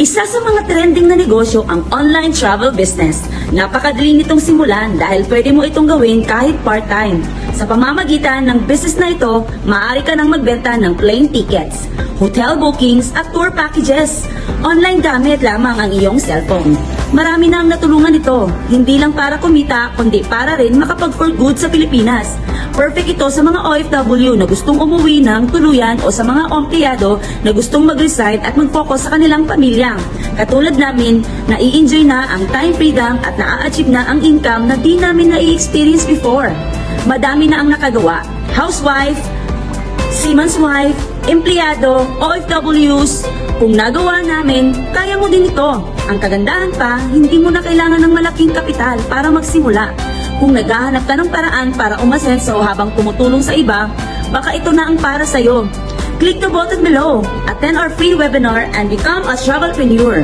Isa sa mga trending na negosyo ang online travel business. Napakadali nitong simulan dahil pwede mo itong gawin kahit part-time. Sa pamamagitan ng business na ito, maaari ka nang magbenta ng plane tickets, hotel bookings at tour packages. Online gamit lamang ang iyong cellphone. Marami na ang natulungan ito, hindi lang para kumita, kundi para rin makapag for good sa Pilipinas. Perfect ito sa mga OFW na gustong umuwi ng tuluyan o sa mga empleyado na gustong mag-resign at mag-focus sa kanilang pamilya. Katulad namin, nai-enjoy na ang time freedom at na-achieve na ang income na di namin nai-experience before. Madami na ang nakagawa. Housewife, seaman's wife, empleyado, OFWs, kung nagawa namin, kaya mo din ito. Ang kagandahan pa, hindi mo na kailangan ng malaking kapital para magsimula. Kung naghahanap ka ng paraan para umasenso habang tumutulong sa iba, baka ito na ang para sa'yo. Click the button below, attend our free webinar, and become a travelpreneur.